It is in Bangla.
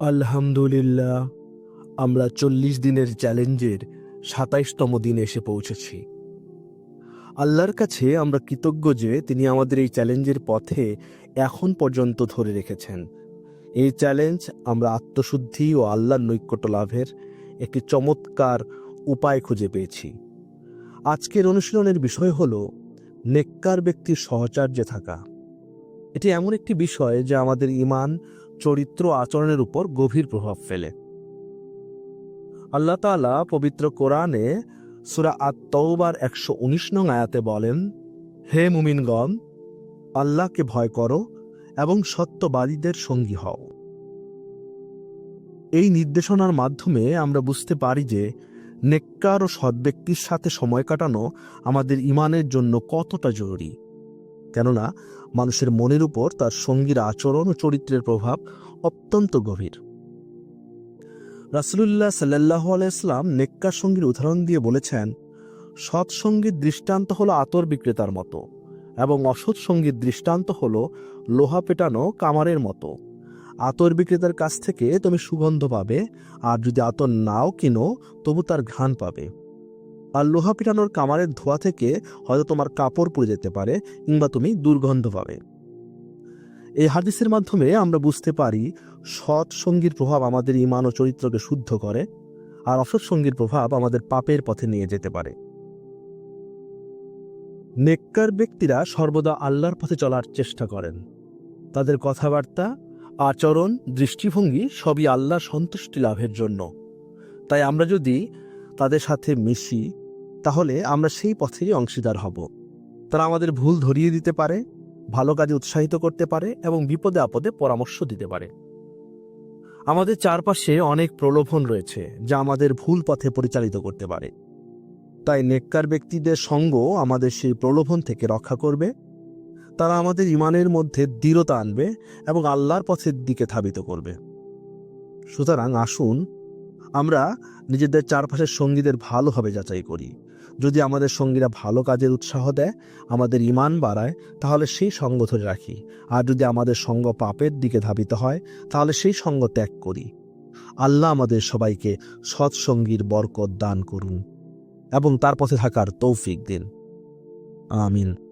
আলহামদুলিল্লাহ, আমরা চল্লিশ দিনের চ্যালেঞ্জের সাতাইশতম দিনে এসে পৌঁছেছি। আল্লাহর কাছে আমরা কৃতজ্ঞ যে তিনি আমাদের এই চ্যালেঞ্জের পথে এখন পর্যন্ত ধরে রেখেছেন। এই চ্যালেঞ্জ আমরা আত্মশুদ্ধি ও আল্লাহর নৈকট্য লাভের একটি চমৎকার উপায় খুঁজে পেয়েছি। আজকের অনুশীলনের বিষয় হল নেককার ব্যক্তির সহচার্যে থাকা। এটি এমন একটি বিষয় যা আমাদের ইমান চরিত্র আচরণের উপর গভীর প্রভাব ফেলে। আল্লাহ তাআলা পবিত্র কোরআনে সুরা আত তৌবার একশো উনিশ নং আয়াতে বলেন, হে মুমিনগণ, আল্লাহকে ভয় করো এবং সত্যবাদীদের সঙ্গী হও। এই নির্দেশনার মাধ্যমে আমরা বুঝতে পারি যে নেককার ও সৎ ব্যক্তির সাথে সময় কাটানো আমাদের ইমানের জন্য কতটা জরুরি। কেননা মানুষের মনের উপর তার সঙ্গীর আচরণ ও চরিত্রের প্রভাব অত্যন্ত গভীর। রাসুলুল্লাহ সাল্লাহ আলাইসলাম নেককার সঙ্গীর উদাহরণ দিয়ে বলেছেন, সৎ সঙ্গীর দৃষ্টান্ত হলো আতর বিক্রেতার মতো এবং অসৎ সঙ্গীর দৃষ্টান্ত হলো লোহা পেটানো কামারের মতো। আতর বিক্রেতার কাছ থেকে তুমি সুগন্ধ পাবে, আর যদি আতর নাও কিনো, তবু তার ঘ্রাণ পাবে। আর লোহা পিটানোর কামারের ধোয়া থেকে হয়তো তোমার কাপড় পুড়ে যেতে পারে কিংবা তুমি দুর্গন্ধ পাবে। এই হাদিসের মাধ্যমে আমরা বুঝতে পারি সৎ সঙ্গীর প্রভাব আমাদের ইমান ও চরিত্রকে শুদ্ধ করে আর অসৎ সঙ্গীর প্রভাব আমাদের পাপের পথে নিয়ে যেতে পারে। নেককার ব্যক্তিরা সর্বদা আল্লাহর পথে চলার চেষ্টা করেন। তাদের কথাবার্তা, আচরণ, দৃষ্টিভঙ্গি সবই আল্লাহর সন্তুষ্টি লাভের জন্য। তাই আমরা যদি তাদের সাথে মিশি, তাহলে আমরা সেই পথেই অংশীদার হব। তারা আমাদের ভুল ধরিয়ে দিতে পারে, ভালো কাজে উৎসাহিত করতে পারে এবং বিপদে আপদে পরামর্শ দিতে পারে। আমাদের চারপাশে অনেক প্রলোভন রয়েছে, যা আমাদের ভুল পথে পরিচালিত করতে পারে। তাই নেককার ব্যক্তিদের সঙ্গ আমাদের সেই প্রলোভন থেকে রক্ষা করবে। তারা আমাদের ইমানের মধ্যে দৃঢ়তা আনবে এবং আল্লাহর পথের দিকে ধাবিত করবে। সুতরাং আসুন আমরা নিজেদের চারপাশের সঙ্গীদের ভালোভাবে যাচাই করি। যদি আমাদের সঙ্গীরা ভালো কাজের উৎসাহ দেয়, আমাদের ইমান বাড়ায়, তাহলে সেই সঙ্গ ধরে রাখি। আর যদি আমাদের সঙ্গ পাপের দিকে ধাবিত হয়, তাহলে সেই সঙ্গ ত্যাগ করি। আল্লাহ আমাদের সবাইকে সৎসঙ্গীর বরকত দান করুন এবং তার পথে থাকার তৌফিক দিন। আমিন।